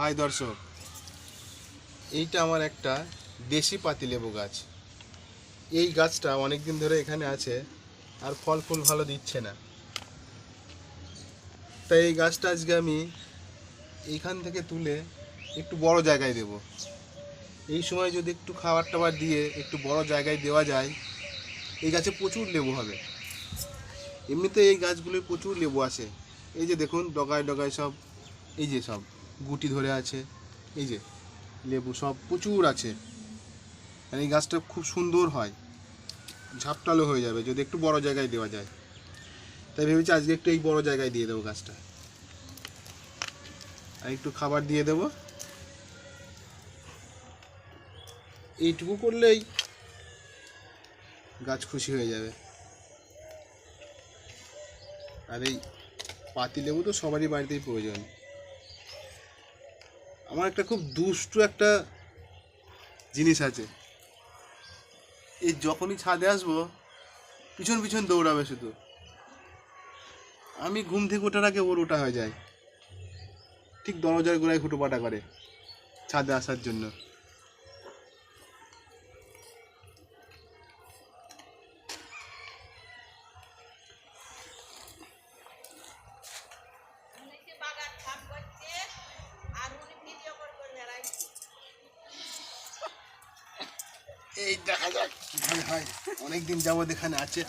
High দর্শক, এইটা আমার একটা দেশি পাতিলেবু গাছ। এই গাছটা অনেক দিন ধরে এখানে আছে, আর ফল ফুল ভালো দিচ্ছে না। তাই এই গাছটা আজকে আমি এইখান থেকে তুলে একটু বড় জায়গায় দেব। এই সময় যদি একটু খাবার টাবার দিয়ে একটু বড় জায়গায় দেওয়া যায়, এই গাছে প্রচুর লেবু হবে। এমনিতে এই গাছগুলোয় প্রচুর লেবু আসে এই যে দেখুন, ডগায় ডগায় সব, এই যে সব। গুটি ধরে আছে, এই যে লেবু সব প্রচুর আছে। আর এই গাছটা খুব সুন্দর হয়, ঝাপটালো হয়ে যাবে যদি একটু বড় জায়গায় দেওয়া যায়। তাই ভেবেছি আজকে একটু এই বড় জায়গায় দিয়ে দেবো গাছটা। আর একটু খাবার দিয়ে দেবো। এইটুকু করলেই গাছ খুশি হয়ে যাবে। আর এই পাতি লেবু তো সবারই বাড়িতেই প্রয়োজন। আমার একটা খুব দুষ্টু একটা জিনিস আছে। এই যখনই ছাদে আসব, পিছন পিছন দৌড়াবে শুধু। আমি ঘুম থেকে ওঠার আগে ওর ওটা হয়ে যায়। ঠিক দরজার গোড়ায় হুটোপাটা করে ছাদে আসার জন্য। এই দেখা যাক। কীভাবে হয় অনেকদিন যাবত এখানে আছে।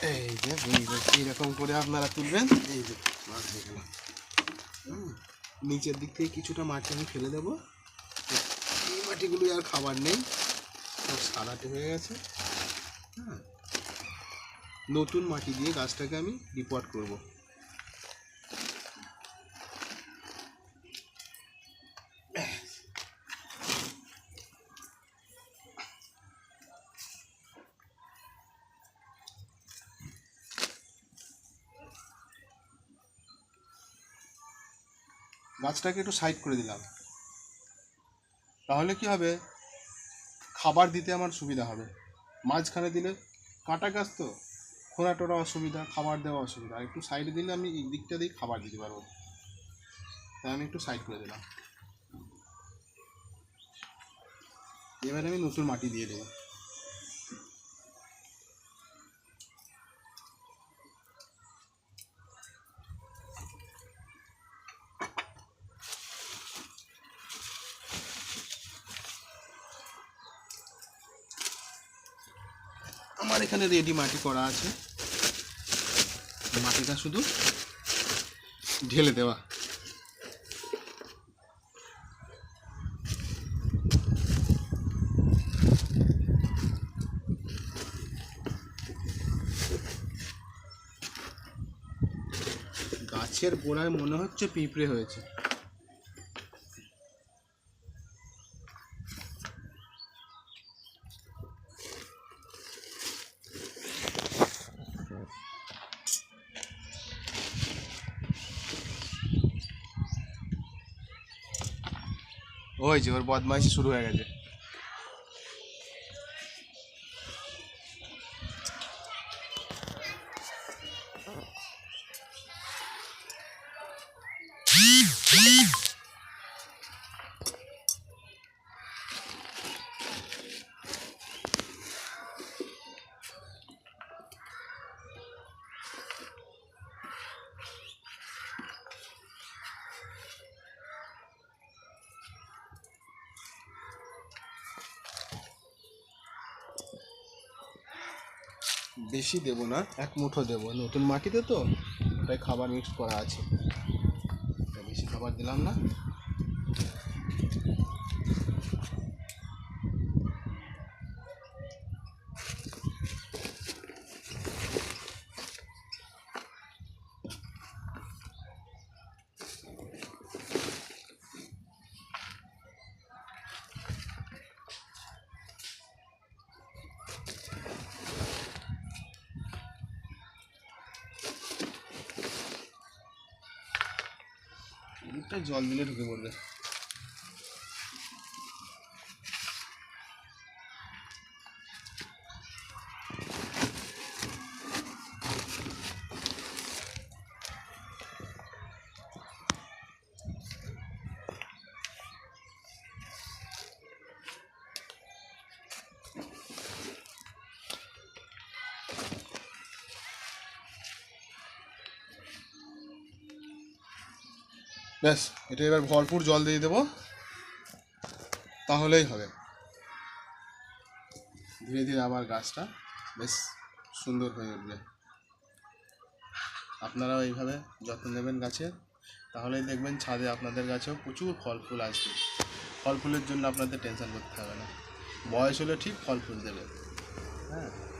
হ্যাঁ এই যে, এই এইরকম করে আপনারা তুলবেন। এই যে, মাছ হয়ে গেল। নিচের দিক থেকে কিছুটা মাটি আমি ফেলে দেবো। এই মাটিগুলো আর খাবার নেই। সব সারাটে হয়ে গেছে। হ্যাঁ। নতুন মাটি দিয়ে গাছটাকে আমি রিপোর্ট করব। গাছটাকে একটু সাইড করে দিলাম। তাহলে কি হবে? খাবার দিতে আমার সুবিধা হবে। মাঝখানে দিলে কাটা গাছ তো? খোঁড়া টোরা অসুবিধা, খাবার দেওয়া অসুবিধা। আর একটু সাইডে দিলে আমি এই দিকটা দিয়ে খাবার দিতে পারব। তাই আমি একটু সাইড করে দিলাম। এবারে আমি নতুন মাটি দিয়ে দেবো। আমার এখানে রেডি মাটি করা আছে। মাটিটা শুধু ঢেলে দেওয়া। গাছের গোড়ায় মনে হচ্ছে পিঁপড়ে হয়েছে। ওই যে ওর বদমাইশি শুরু হয়ে গেছে। বেশি দেব না, এক মুঠো দেব। নতুন মাটিতে তো ওটাই খাবার মিক্স করা আছে। বেশি খাবার দিলাম না। জল দিলে ঢুকে পড়বে। ব্যাস, এটা এবার ভরপুর জল দিয়ে দেবো। তাহলেই হবে। ধীরে ধীরে আবার গাছটা বেশ সুন্দর হয়ে উঠবে। আপনারাও এইভাবে যত্ন নেবেন গাছের। তাহলেই দেখবেন ছাদে আপনাদের গাছেও প্রচুর ফল ফুল আসবে। ফল ফুলের জন্য আপনাদের টেনশন করতে হবে না। বয়স হলে ঠিক ফল ফুল দেবে। হ্যাঁ।